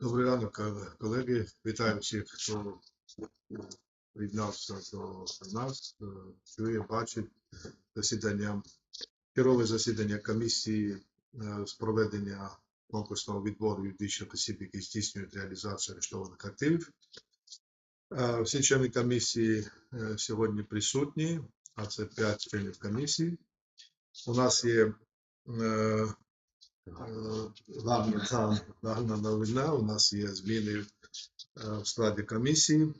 Добрий ранок, е, колеги. Вітаю всіх, хто приєднався до нас. Е, Чує, бачить засідання, керове засідання комісії е, з проведення конкурсного відбору юридичних осіб, які здійснюють реалізацію арештованих активів. Всі члени комісії сьогодні присутні, а це 5 членів комісії. У нас є Гарна, гарна- гарна новина. У нас є зміни е, в складі комісії.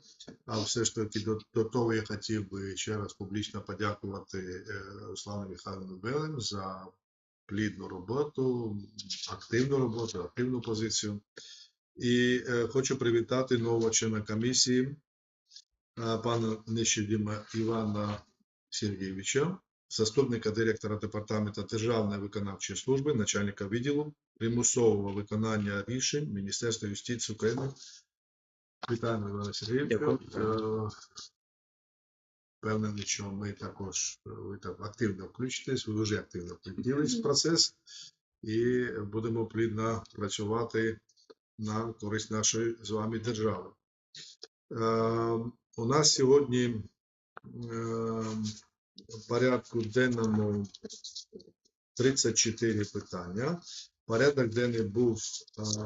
А все ж таки до, до того я хотів би ще раз публічно подякувати е, Руслану Михайловну Белем за плідну роботу, активну роботу, активну позицію. І е, хочу привітати нового члена комісії, е, пана Нещодіма Івана Сергійовича заступника директора департаменту Державної виконавчої служби, начальника відділу примусового виконання рішень Міністерства юстиції України. Вітаємо Івана Сергійовича. Е, Впевнений, що ми також е, ви так активно включитесь, ви вже активно включились в процес і будемо плідно працювати на користь нашої з вами держави. Е, у нас сьогодні е, в порядку денному 34 питання. Порядок денний був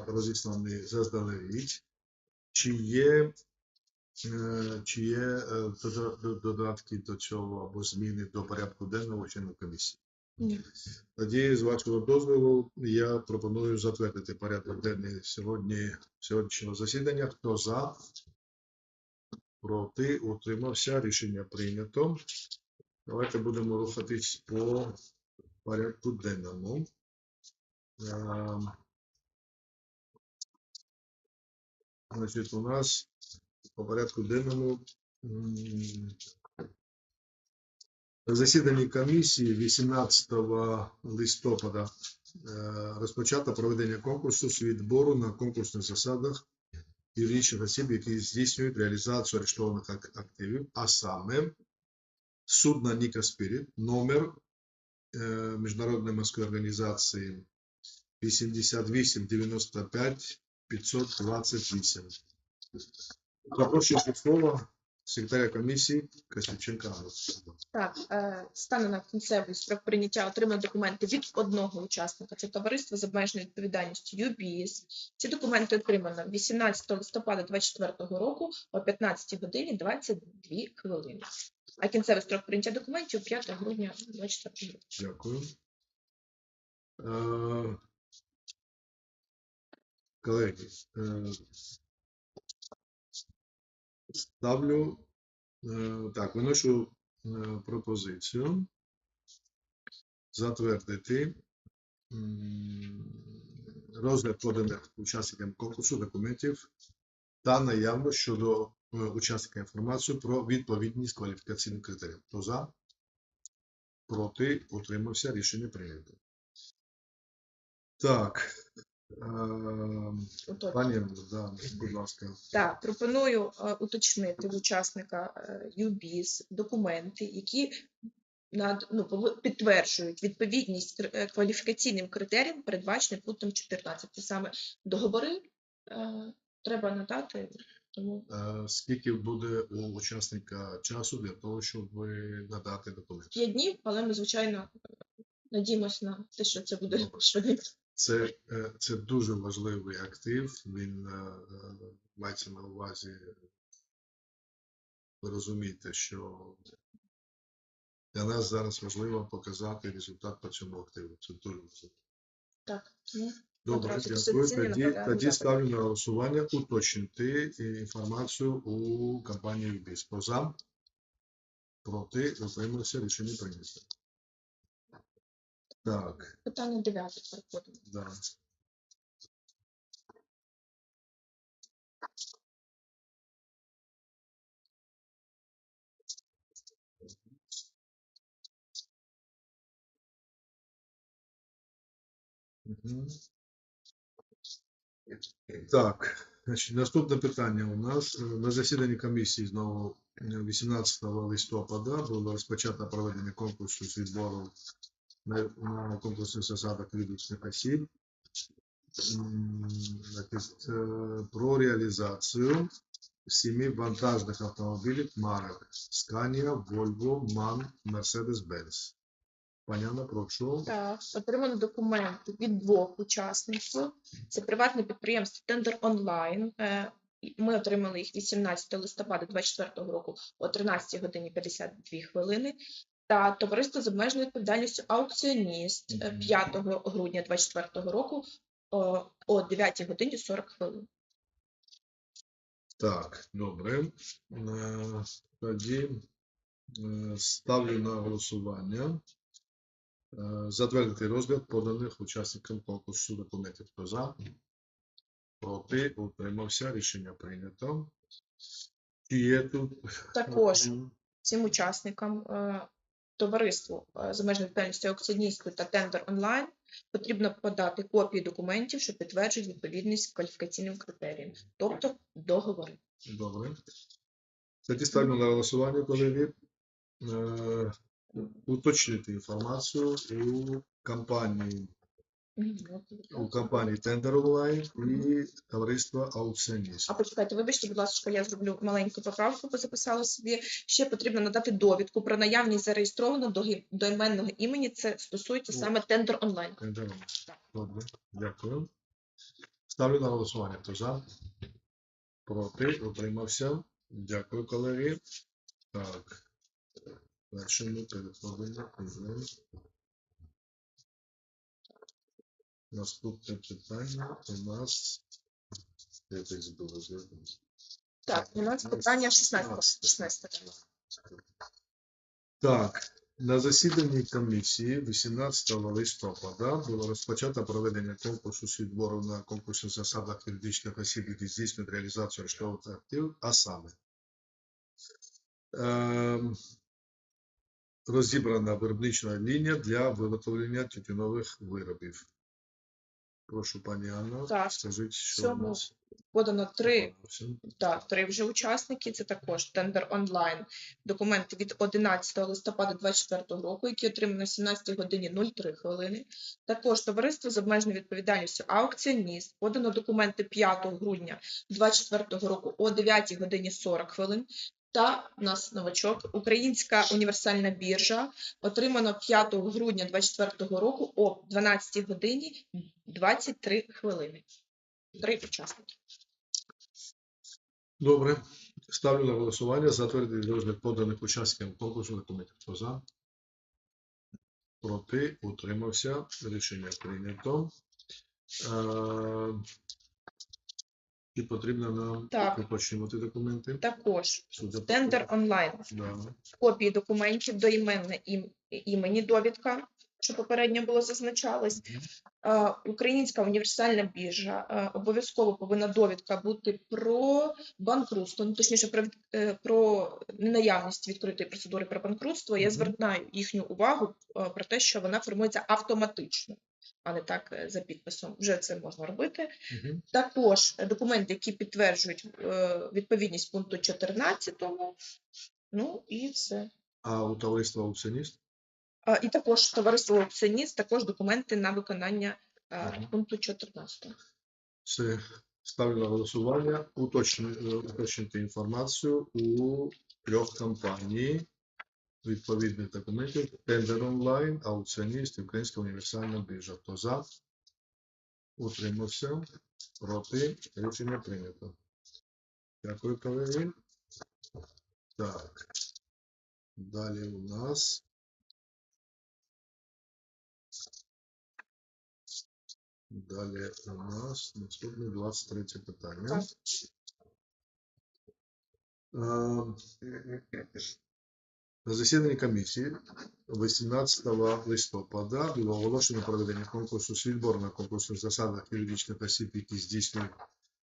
розісланий заздалегідь. Чи є, е, чи є е, дода- до- додатки до цього або зміни до порядку денного членів комісії? Ні. Тоді, з вашого дозволу, я пропоную затвердити порядок денний сьогодні, сьогоднішнього засідання. Хто за? Проти? Утримався? Рішення прийнято. Давайте будемо рухатись по порядку денному. Ем, Значить, у нас по порядку денному на засіданні комісії 18 листопада е, розпочато проведення конкурсу з відбору на конкурсних засадах юридичних осіб, які здійснюють реалізацію арештованих активів, а саме судна Ніка Спіріт, номер е, Міжнародної морської організації 8895 528. Запрошую до слова секретаря комісії Костюченка Анну. Так, е, стане на кінцевий строк прийняття отримав документи від одного учасника. Це товариство з обмеженою відповідальністю ЮБІС. Ці документи отримано 18 листопада 2024 року о 15 годині 22 хвилини. А кінцевий строк прийняття документів 5 грудня 2024 року. Дякую. Е, Колеги, е, ставлю е, так, виношу пропозицію затвердити розгляд поданих учасникам конкурсу документів та наявно щодо учасника інформацію про відповідність кваліфікаційним критеріям. Хто за? Проти? Утримався. Рішення прийнято. Так. ем, Пані, да, будь ласка. Так, пропоную е, уточнити в учасника е, ЮБІС документи, які над, ну, підтверджують відповідність е, кваліфікаційним критеріям, передбаченим пунктом 14. Це саме договори е, треба надати. Тому Е, Скільки буде у учасника часу для того, щоб надати документи? 5 днів, але ми, звичайно, надіємося на те, що це буде швидко. Це, е, це дуже важливий актив. Він е, мається на увазі. Ви розумієте, що для нас зараз важливо показати результат по цьому активу. Це дуже важливо. Так, Добре, дякую. Тоді, тоді ставлю на голосування уточнити інформацію у компанії ЮБІС. Хто за? Проти? Утримався. Рішення прийнято. Так, питання 9 переходимо. да. Мгм. Так, значить, наступне питання у нас е, на засіданні комісії знову е, 18 листопада було розпочато проведення конкурсу з відбору на, на конкурсних засадах юридичних осіб. е, про реалізацію семи вантажних автомобілів марок Scania, Volvo, MAN, Mercedes-Benz. Пані прошу. Так, отримано документи від двох учасників. Це приватне підприємство Тендер Онлайн. Е, Ми отримали їх 18 листопада 2024 року о 13 годині 52 хвилини. Та товариство з обмеженою відповідальністю аукціоніст е, 5 грудня 2024 року о, о 9 годині 40 хвилин. Так, добре. Е, Тоді е, ставлю на голосування е, затвердити розгляд поданих учасникам конкурсу документів. Хто за? Проти? Утримався. Рішення прийнято. Чи є тут? Також цим учасникам е, товариству е, з обмеженою відповідальністю аукціоністу та тендер онлайн потрібно подати копії документів, що підтверджують відповідність кваліфікаційним критеріям, тобто договори. Добре. Тоді ставлю на голосування, колеги. Е, Уточнити інформацію у компанії у компанії Tender Online і товариства аукціоніст. А почекайте, вибачте, будь ласка, я зроблю маленьку поправку, бо записала собі. Ще потрібно надати довідку про наявність зареєстрованого догі- доіменного імені. Це стосується саме тендер онлайн. Tender Online. Добре, дякую. Ставлю на голосування. Хто за? Проти? Утримався. Дякую, колеги. Так. Далі ми переходимо вже. Наступне питання у нас. Я так збила, зв'язку. Так, у нас питання 16. 16. Так, на засіданні комісії 18 листопада було розпочато проведення конкурсу з відбору на конкурсних засадах юридичних осіб, які здійснюють реалізацію арештованих активів, а саме ем, розібрана виробнична лінія для виготовлення тютюнових виробів. Прошу, пані Анна, Так, скажіть, що у цьому нас Подано три. Так, три вже учасники. Це також тендер онлайн. Документи від 11 листопада 2024 року, які отримані о 17 годині 03 хвилини. Також товариство з обмеженою відповідальністю аукціоніст. Подано документи 5 грудня 2024 року о 9 годині 40 хвилин. Та у нас новачок Українська універсальна біржа отримано 5 грудня 2024 року о 12 годині 23 хвилини. Три учасники. Добре. Ставлю на голосування затвердити розгляд поданих учасникам конкурсу документів. Хто за? Проти? Утримався. Рішення прийнято. Чи потрібно нам Так. уточнювати документи? Також Судя по- тендер онлайн. Да. копії документів до іменне ім, імені довідка, що попередньо було зазначалось. Е, Українська універсальна біржа е, обов'язково повинна довідка бути про банкрутство, ну точніше про, від- е, про ненаявність відкритої процедури про банкрутство. Я Мгм. звертаю їхню увагу е, про те, що вона формується автоматично, а не так е, за підписом. Вже це можна робити. Мгм. Також документи, які підтверджують е, відповідність пункту 14. Ну і все. А у товариства аукціоніст? І також товариство аукціоніст, також документи на виконання е, пункту 14. Це ставлю на голосування. Уточнити інформацію у трьох компаній відповідних документів. Тендер онлайн, аукціоніст Українська універсальна біржа. Хто за? Утримався. Проти. Рішення прийнято. Дякую, колеги. Так. Далі у нас. Далі у нас наступне 23 питання. Так. Е, На засіданні комісії 18 листопада було оголошено проведення конкурсу з відбору на конкурсних засадах юридичних осіб, які здійснюють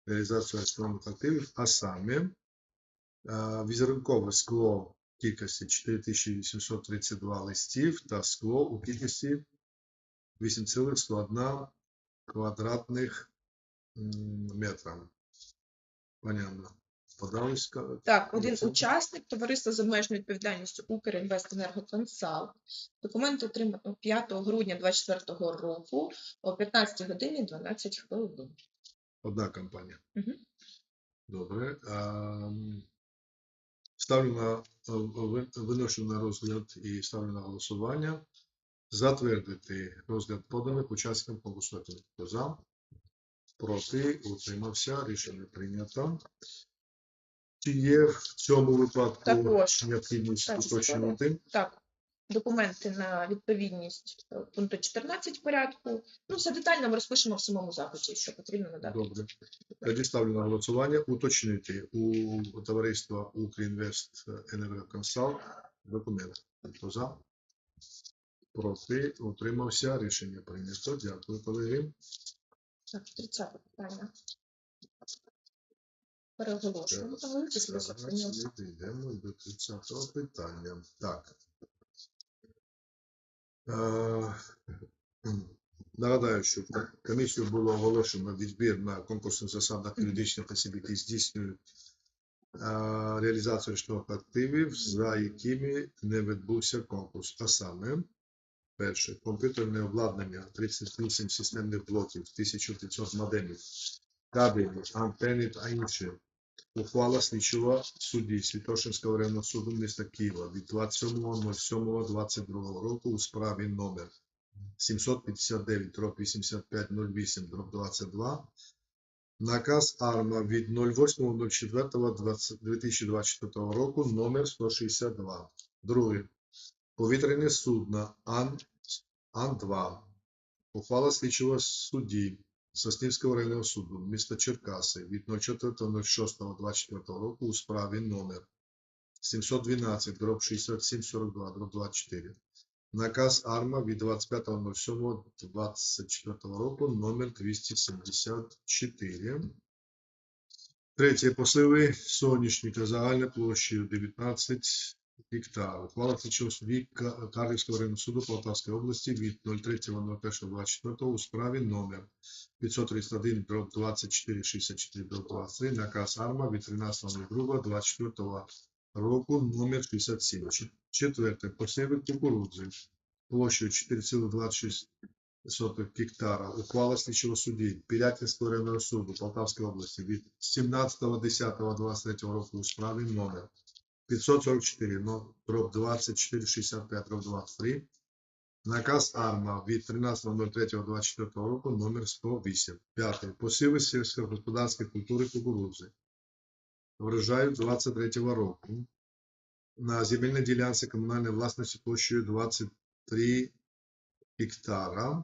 реалізацію електронних активів, а саме е, візерункове скло в кількості 4832 листів та скло у кількості 8,101 квадратних м, метра. Понятно. Подались. Так, один учасник товариства з обмеженою відповідальністю Укрінвестенергоконсалт. Документи отримано 5 грудня 2024 року о 15 годині 12 хвилин. Одна компанія. Мгм. Добре. Ем, Ставлю на виношу на розгляд і ставлю на голосування. Затвердити розгляд поданих учасникам конкурсу. Хто за? Проти? Утримався. Рішення прийнято. Чи є в цьому випадку Також. необхідність Так, уточнювати? Так, документи на відповідність е, пункту 14 порядку. Ну, все детально ми розпишемо в самому запиті, що потрібно надати. Добре. Тоді ставлю на голосування. Уточнити у товариства Укрінвест Енергоконсалт документи. Хто за? Проти? Утримався. Рішення прийнято. Дякую, колеги. Так, 30 питання. Переголошуємо. Йдемо до 30 питання. Так. Е, Нагадаю, що комісію було оголошено відбір на конкурсних засадах юридичних осіб, які здійснюють е, реалізацію річних активів, за якими не відбувся конкурс. А саме, перше, комп'ютерне обладнання 38 системних блоків, 1500 модемів, кабелі, антени та інше. Ухвала слідчого судді Святошинського районного суду міста Києва від 27.07.22 року у справі номер 759 8508 22 Наказ АРМА від 08.04.2024 року номер 162. Друге. Повітряне судно Ан, Ан-2. Ухвала слідчого судді Соснівського районного суду міста Черкаси від 04.06.24 року у справі номер 712 дроб 6742 дроб 24. Наказ АРМА від 25.07.24 року номер 274. Третє. Посиви соняшника загальною площею 19 гектар. Ухвала слідчого судді Ка- Карлівського районного суду Полтавської області від 03.01.24 у справі номер 531 дроб 24 64 дроб 23 наказ АРМА від 13.02.24 року номер 67. Чет- Четверте. Посіви кукурудзи площею 4,26 гектара. Ухвала слідчого судді Пілятинського районного суду Полтавської області від 17.10.23 року у справі номер 544 но- дроб 24 65 дроб 23 Наказ АРМА від 13.03.24 року номер 108. П'яте. Посіви сільськогосподарської культури кукурудзи. Врожаю 23 року. На земельній ділянці комунальної власності площею 23 гектара.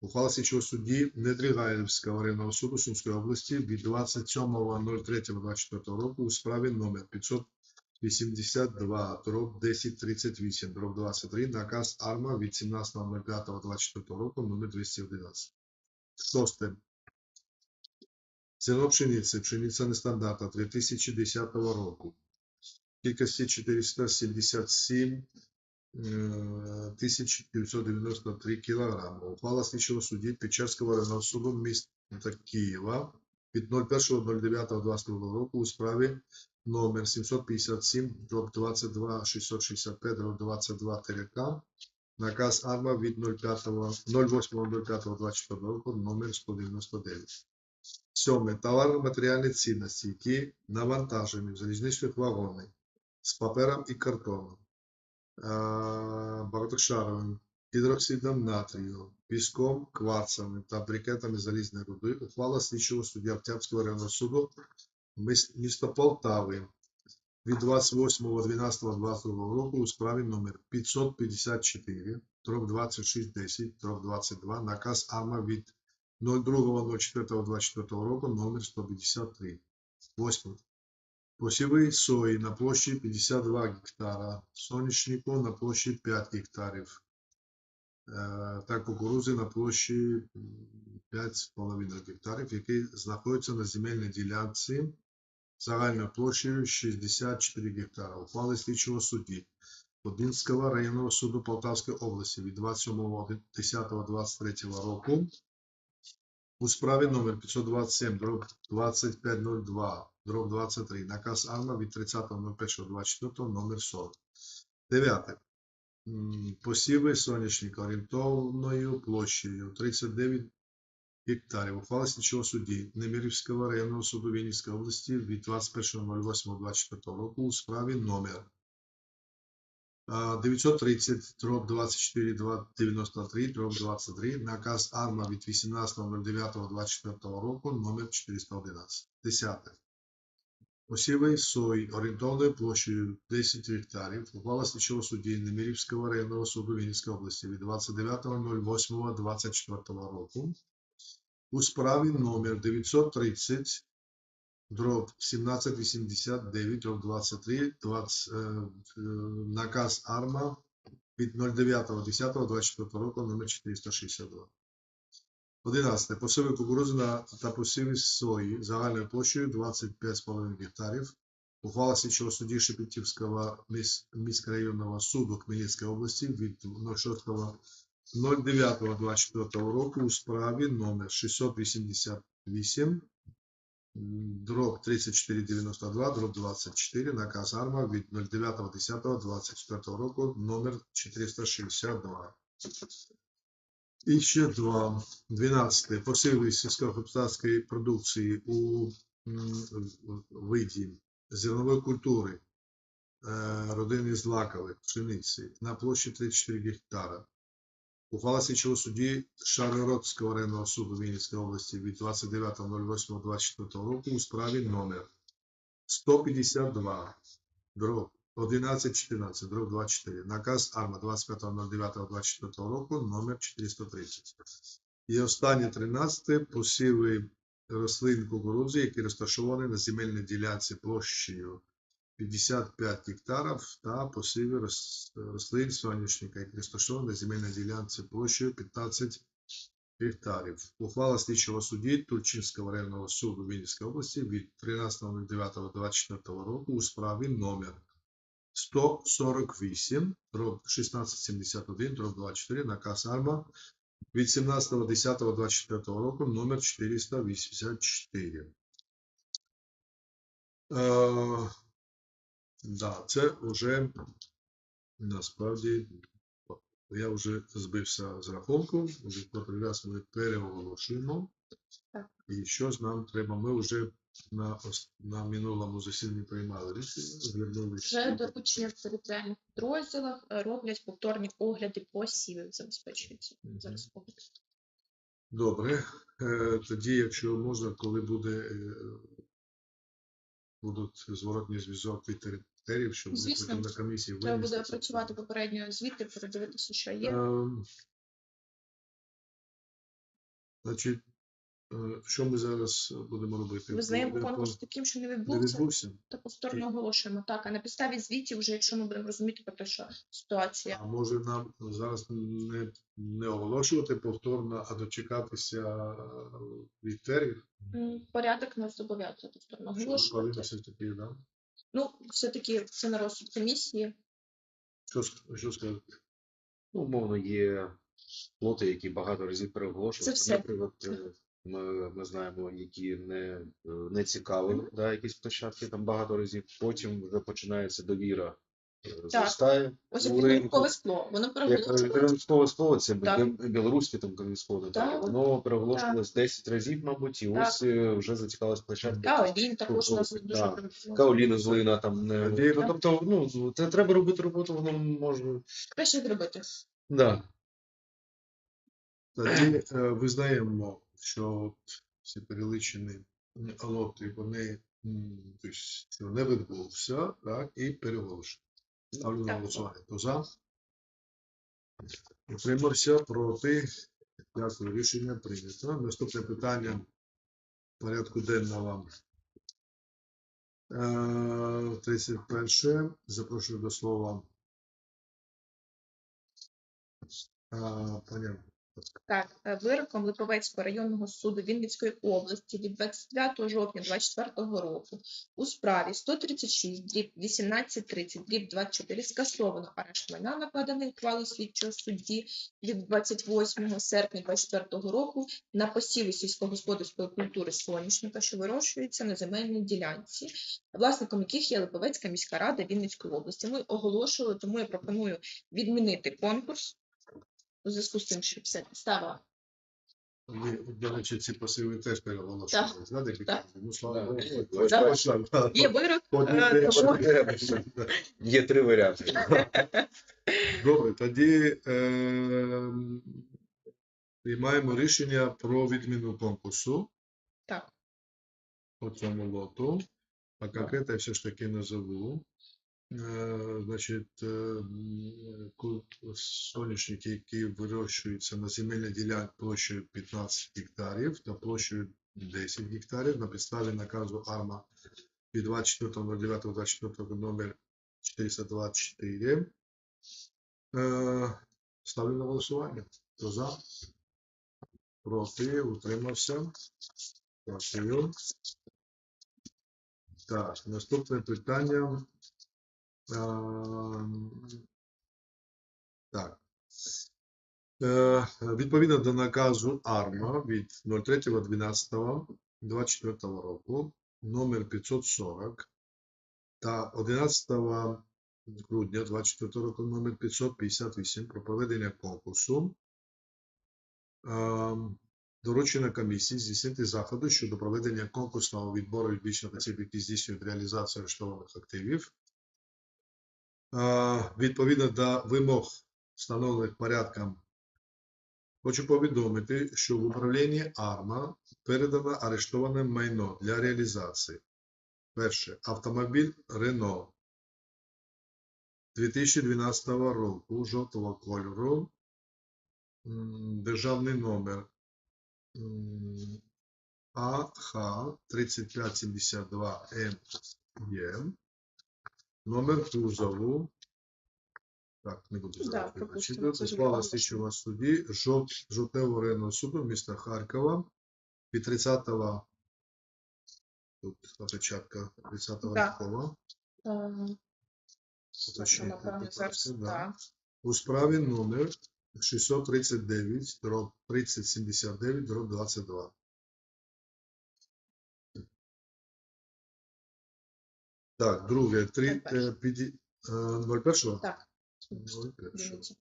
Ухвала слідчого судді Недрігаївського районного суду Сумської області від 27.03.24 року у справі номер 582 дроб 1038 дроб 23 наказ АРМА від 17.05.24 року номер 211. Шосте. Зерно пшениці, пшениця нестандартна 2010 року. Кількості 477 е, 1993 кілограми. Ухвала слідчого судді Печерського районного суду міста Києва від 01.09.22 року у справі номер 757 дроб 22 665 22 ТРК. Наказ АРМА від 08.05.24 року номер 199. Сьоме. Товарно-матеріальні цінності, які навантажені в залізничних вагонах з папером і картоном, багатошаровим гідроксидом натрію, піском, кварцами та брикетами залізної руди ухвала слідчого суддя Октябрського районного суду міс- міста Полтави від 28.12.22 року у справі номер 554, дроб 2610, дроб 22, наказ АРМА від 02.04.24 року номер 153. Восьме. Посіви сої на площі 52 гектара, соняшнику на площі 5 гектарів та кукурузи на площі 5,5 гектарів, які знаходяться на земельній ділянці загальною площею 64 гектара. Ухвали слідчого судді Подинського районного суду Полтавської області від 27.10.23 року у справі номер 527 дроб 2502 дроб 23. Наказ АРМА від 30.01.24 номер 40. Дев'яте. Посіви соняшника орієнтовною площею 39 гектарів. Ухвала слідчого судді Немирівського районного суду Вінницької області від 21.08.24 року у справі номер а, 930 дроб 24 93 дроб 23 наказ АРМА від 18.09.24 року номер 411. 10. Посіви сої орієнтовною площею 10 гектарів. Ухвала слідчого судді Немирівського районного суду Вінницької області від 29.08.24 року у справі номер 930 дроб 1789 дроб 23 20, е, е, наказ АРМА від 09.10.24 року номер 462. 11. Посіви кукурудзи та посіви сої загальною площею 25,5 гектарів. Ухвала слідчого судді Шепетівського міс- міськрайонного суду Хмельницької області від 06.09.24 року у справі номер 688 м, дроб 3492, дроб 24, наказ АРМА від 09.10.24 року номер 462. І ще два. 12. Посиви сільськогосподарської продукції у виді зернової культури е, родини Злакових, пшениці на площі 34 гектара. Ухвала слідчого судді Шаргородського районного суду Вінницької області від 29.08.24 року у справі номер 152 дроб 1114 дроб 24. Наказ АРМА 25.09.24 року номер 430. І останнє 13 посіви рослин кукурудзи, які розташовані на земельній ділянці площею 55 гектарів та посіви рослин соняшника, які розташовані на земельній ділянці площею 15 гектарів. Ухвала слідчого судді Тульчинського районного суду Вінницької області від 13.09.24 року у справі номер 148, дроб 1671, дроб 24, наказ АРМА від 17.10.24 року номер 484. Е, да, це вже насправді я вже збився з рахунку, вже котрий раз ми переоголошуємо. Так. І що ж нам треба? Ми вже на, на минулому засіданні приймали рішення, звернулися. Вже до доручення в територіальних підрозділах е, роблять повторні огляди посівів, забезпечуються Мгм. зараз. погляд. Добре. Е, Тоді, якщо можна, коли буде, е, будуть зворотні зв'язок від територіїв, щоб ми Звісно. потім на комісії Треба буде це опрацювати попередньо звіти, передивитися, що є. Ем, Значить, що ми зараз будемо робити? Визнаємо Буде конкурс таким, що не Не відбувся, відбувся, та повторно оголошуємо. Так, а на підставі звітів, вже якщо ми будемо розуміти про те, що ситуація а може нам зараз не, не оголошувати повторно, а дочекатися е, від терів, порядок нас зобов'язує повторно оголошувати. да? Ну, все-таки це на розсуд комісії. Що, що сказати? Ну, умовно, є лоти, які багато разів переголошуються. Це все. Наприклад, е, ми, ми знаємо, які не, е, не цікаві, да, якісь площадки там багато разів. Потім вже починається довіра. е, Зростає Ось ринку. скло, воно ринкове слово, це Так. білоруське там Так. воно переголошувалось 10 разів, мабуть, і Так. ось е, вже зацікавилась площадка. Каолін також у нас дуже. Каоліна злина там не тобто, ну це треба робити роботу, воно може. Краще зробити. Да. Тоді визнаємо, що от всі перелічені лоти, вони тобто, не відбувся, так, і переголошуємо. Ставлю на голосування. Хто за? Утримався проти. Дякую, рішення прийнято. Наступне питання порядку денного. Е, 31. Запрошую до слова. е, Пані Так, е, вироком Липовецького районного суду Вінницької області від 29 жовтня 2024 року у справі 136 дріб 1830 дріб 24 скасовано арешт майна накладений ухвалою слідчого судді від 28 серпня 2024 року на посіви сільськогосподарської культури соняшника, що вирощується на земельній ділянці, власником яких є Липовецька міська рада Вінницької області. Ми оголошували, тому я пропоную відмінити конкурс у зв'язку з тим, що все підстава. Ми, до речі, ці посиви теж переголошували. Так. Ну, слава Богу. Є вирок, Одні е, тому Є три варіанти. Добре, тоді е, приймаємо рішення про відміну конкурсу так. по цьому лоту. А конкретно я все ж таки назову. Е, Значить, е, соняшники, які вирощуються на земельній ділянці площею 15 гектарів та площею 10 гектарів на підставі наказу АРМА від 24.09.24 номер 424. Е, Ставлю на голосування. Хто за? Проти, утримався. Дякую. Так, наступне питання. Так. Е, Відповідно до наказу АРМА від 03.12.24 року номер 540 та 11 грудня 24 року номер 558 про проведення конкурсу. Ем, Доручено комісії здійснити заходи щодо проведення конкурсного відбору юридичних осіб, які здійснюють реалізацію арештованих активів. Е, Відповідно до вимог, встановлених порядком, хочу повідомити, що в управлінні АРМА передано арештоване майно для реалізації. Перше. Автомобіль Рено 2012 року жовтого кольору. Державний номер м, АХ 3572 МЕ. Номер кузову. Так, не буду зараз Склала вже слідчого судді жов- жовтневого районного суду міста Харкова від 30 тут опечатка 30 Да. Рахова. Е, да. У справі номер 639 дроб 3079 дроб 22. Так, друге, три, е, піді- е, 01? Так. 01. Дивіться.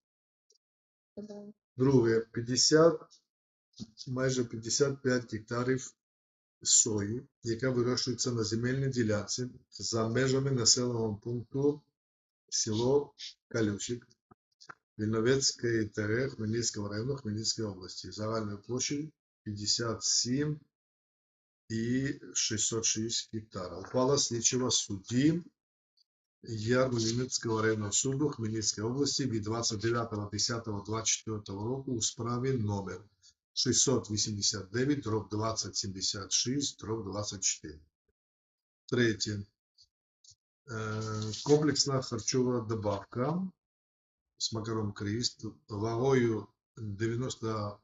Подали. Друге, 50, майже 55 гектарів сої, яка вирощується на земельній ділянці за межами населеного пункту село Калючик, Вільновецької ТР Хмельницького району Хмельницької області. Загальною площею 57 і 606 гектара. Ухвала слідчого судді Ярмолинецького районного суду Хмельницької області від 29.10.24 року у справі номер 689 дроб 2076 дроб 24. Третє. Е, Комплексна харчова добавка з макаром Кріст вагою 90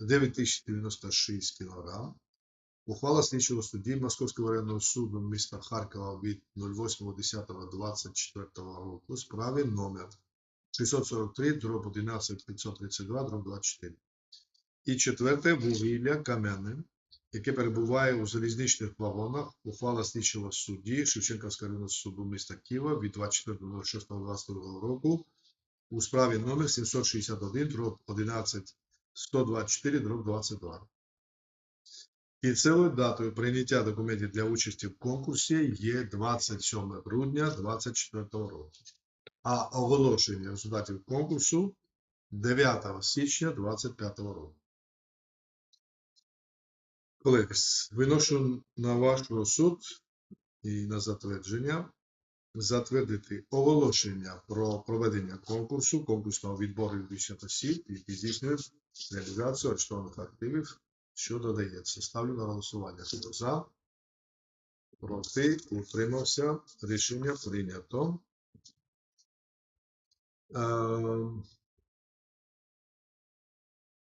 9096 кг. Ухвала слідчого судді Московського районного суду міста Харкова від 08.10.24 року у справі номер 643 дроб 11 532 дроб 24. І четверте вугілля кам'яне, яке перебуває у залізничних вагонах. Ухвала слідчого судді Шевченківського районного суду міста Києва від 24.06.22 року у справі номер 761 дроб 11 124 дроб 22. Кінцевою датою прийняття документів для участі в конкурсі є 27 грудня 2024 року, а оголошення результатів конкурсу 9 січня 2025 року. Колеги, виношу на ваш розсуд і на затвердження затвердити оголошення про проведення конкурсу, конкурсного відбору юридичних осіб, які здійснюють реалізацію арештованих активів, що додається. Ставлю на голосування. Хто за? Проти? Утримався. Рішення прийнято. Ем,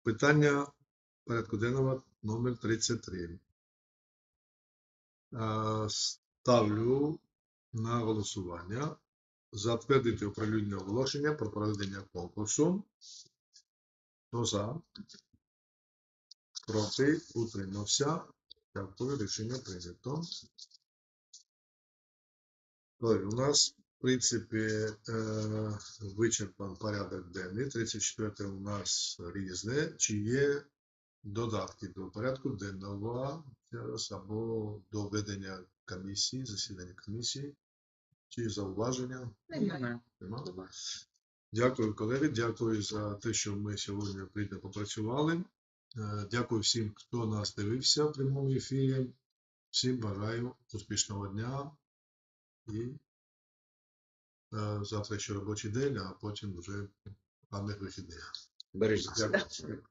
Питання порядку денного номер 33. Е, Ставлю на голосування затвердити оприлюднення оголошення про проведення конкурсу. Хто за? Проти? Утримався. Дякую, рішення прийнято. Ой, у нас, в принципі, е, вичерпан порядок денний. 34 у нас різне. Чи є додатки до порядку денного або до ведення комісії, засідання комісії? Чи зауваження? Немає. Немає. Дякую, колеги. Дякую за те, що ми сьогодні плідно попрацювали. Е, Дякую всім, хто нас дивився в прямому ефірі. Всім бажаю успішного дня і е, завтра ще робочий день, а потім вже гарних вихідних. Бережіть. Дякую.